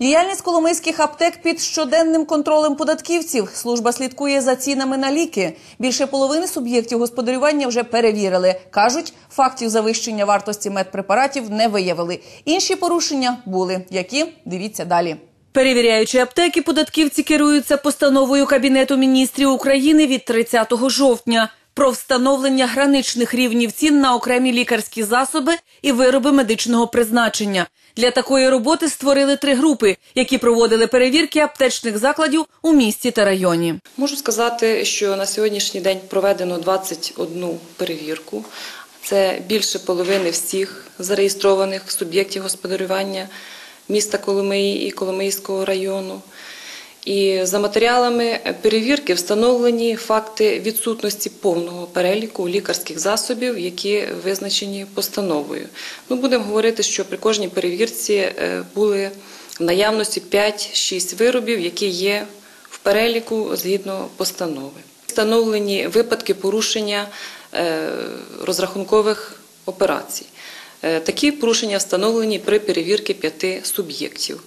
Діяльність коломийських аптек під щоденним контролем податківців. Служба слідкує за цінами на ліки. Більше половини суб'єктів господарювання вже перевірили. кажуть, фактів завищення вартості медпрепаратів не виявили. Інші порушення були. Які дивіться далі. Перевіряючи аптеки, податківці керуються постановою Кабінету міністрів України від 30 жовтня про встановлення граничних рівнів цін на окремі лікарські засоби і вироби медичного призначення. Для такої роботи створили три групи, які проводили перевірки аптечних закладів у місті та районі. Можу сказати, що на сьогоднішній день проведено 21 перевірку. Це більше половини всіх зареєстрованих суб'єктів господарювання міста Коломиї і Коломийського району. І за матеріалами перевірки встановлені факти відсутності повного переліку лікарських засобів, які визначені постановою. Ну, будемо говорити, що при кожній перевірці е, були в наявності 5-6 виробів, які є в переліку згідно постанови. Встановлені випадки порушення е, розрахункових операцій. Е, Такі порушення встановлені при перевірці п'яти суб'єктів.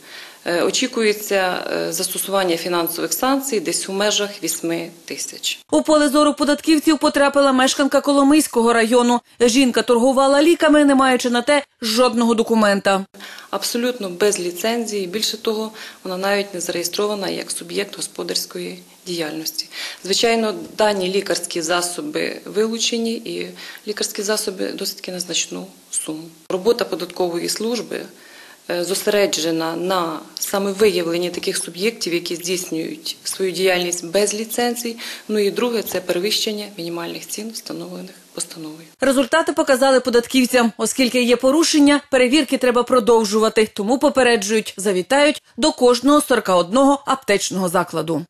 Е, Очікується е, застосування фінансових санкцій десь у межах 8 тисяч. У поле зору податківців потрапила мешканка Коломийського району. Жінка торгувала ліками, не маючи на те жодного документа. Абсолютно без ліцензії. Більше того, вона навіть не зареєстрована як суб'єкт господарської діяльності. Звичайно, дані лікарські засоби вилучені, і лікарські засоби досить таки незначну суму. Робота податкової служби зосереджена на саме виявленні таких суб'єктів, які здійснюють свою діяльність без ліцензій. Ну і друге це перевищення мінімальних цін, встановлених постановою. Результати показали податківцям. Оскільки є порушення, перевірки треба продовжувати. Тому попереджують, завітають до кожного 41 аптечного закладу.